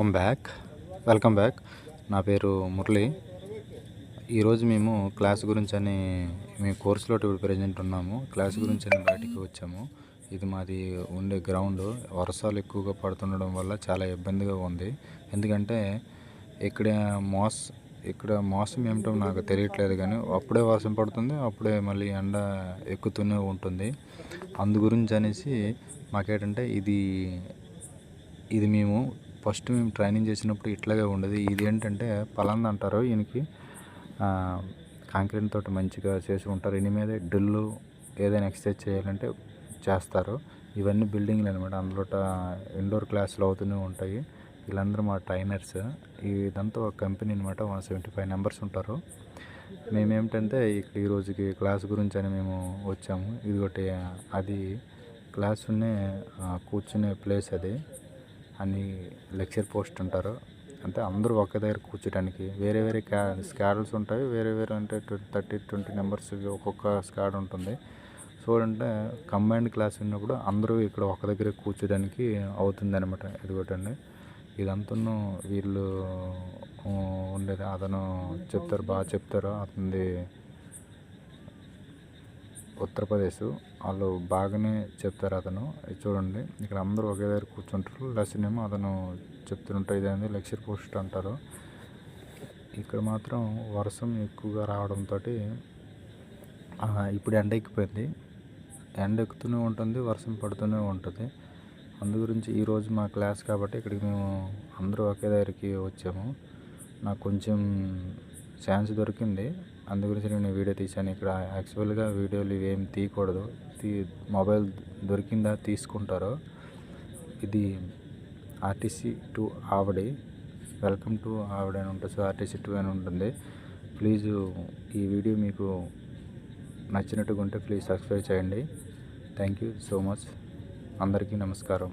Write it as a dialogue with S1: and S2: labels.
S1: Welcome back welcome back నా పేరు మురళి. ఈరోజు మేము క్లాస్ గురించి అని మేము కోర్సులో ఇప్పుడు ప్రజెంట్ ఉన్నాము. క్లాస్ గురించి అని బయటికి వచ్చాము. ఇది మాది ఉండే గ్రౌండ్ వర్షాలు ఎక్కువగా పడుతుండడం వల్ల చాలా ఇబ్బందిగా ఉంది. ఎందుకంటే ఇక్కడ మోస్ ఇక్కడ మోసం ఏమిటో నాకు తెలియట్లేదు కానీ అప్పుడే వర్షం పడుతుంది అప్పుడే మళ్ళీ ఎండ ఎక్కుతూనే ఉంటుంది. అందు గురించి అనేసి మాకేంటంటే ఇది ఇది మేము ఫస్ట్ మేము ట్రైనింగ్ చేసినప్పుడు ఇట్లాగే ఉండదు. ఇది ఏంటంటే పలంద అంటారు ఈయనకి. కాంక్రీట్ తోటి మంచిగా చేసి ఉంటారు. ఇని మీద డ్రిల్లు ఏదైనా ఎక్సర్సైజ్ చేయాలంటే చేస్తారు. ఇవన్నీ బిల్డింగ్లు అనమాట అందులో ఇండోర్ క్లాసులు అవుతూనే ఉంటాయి. వీళ్ళందరూ మా ట్రైనర్స్. ఇదంతా ఒక కంపెనీ అనమాట వన్ సెవెంటీ ఫైవ్ మెంబర్స్ ఉంటారు. మేమేమిటంటే ఇక్కడ ఈ రోజుకి క్లాస్ గురించి అని మేము వచ్చాము. ఇది ఒకటి అది క్లాస్ ఉన్నే కూర్చునే ప్లేస్ అది. అని లెక్చర్ పోస్ట్ ఉంటారు. అంటే అందరూ ఒకే దగ్గర కూర్చోడానికి వేరే వేరే క్యా స్కాడల్స్ ఉంటాయి. వేరే వేరే అంటే థర్టీ ట్వంటీ నెంబర్స్ ఒక్కొక్క స్కాడ్ ఉంటుంది. సో అంటే కంబైన్డ్ క్లాస్ ఉన్నప్పుడు అందరూ ఇక్కడ ఒక దగ్గర కూర్చోడానికి అవుతుంది అనమాట ఒకటండి ఇదంతా వీళ్ళు ఉండేది. అతను చెప్తారు బాగా చెప్తారు. అతనిది ఉత్తరప్రదేశ్. వాళ్ళు బాగానే చెప్తారు అతను. చూడండి. ఇక్కడ అందరూ ఒకే దగ్గర కూర్చుంటారు. లెసన్ ఏమో అతను చెప్తుంటారు ఇదేంది లెక్చర్ పోస్ట్ అంటారు. ఇక్కడ మాత్రం వర్షం ఎక్కువగా రావడంతో ఇప్పుడు ఎండ ఎక్కిపోయింది. ఎండ ఎక్కుతూనే ఉంటుంది వర్షం పడుతూనే ఉంటుంది. అందు గురించి ఈరోజు మా క్లాస్ కాబట్టి ఇక్కడికి మేము అందరూ ఒకే దగ్గరికి వచ్చాము. నాకు కొంచెం ఛాన్స్ దొరికింది. అందుగురించి నేను వీడియో తీశాను. ఇక్కడ యాక్చువల్గా వీడియోలు ఇవేం తీయకూడదు. తీ మొబైల్ దొరికిందా తీసుకుంటారు. ఇది ఆర్టీసీ టు ఆవిడి. వెల్కమ్ టు ఆవిడ అని ఉంటుంది. సో ఆర్టీసీ టూ అని ఉంటుంది. ప్లీజ్ ఈ వీడియో మీకు నచ్చినట్టుగా ఉంటే ప్లీజ్ సబ్స్క్రైబ్ చేయండి. Thank you so much. అందరికీ నమస్కారం.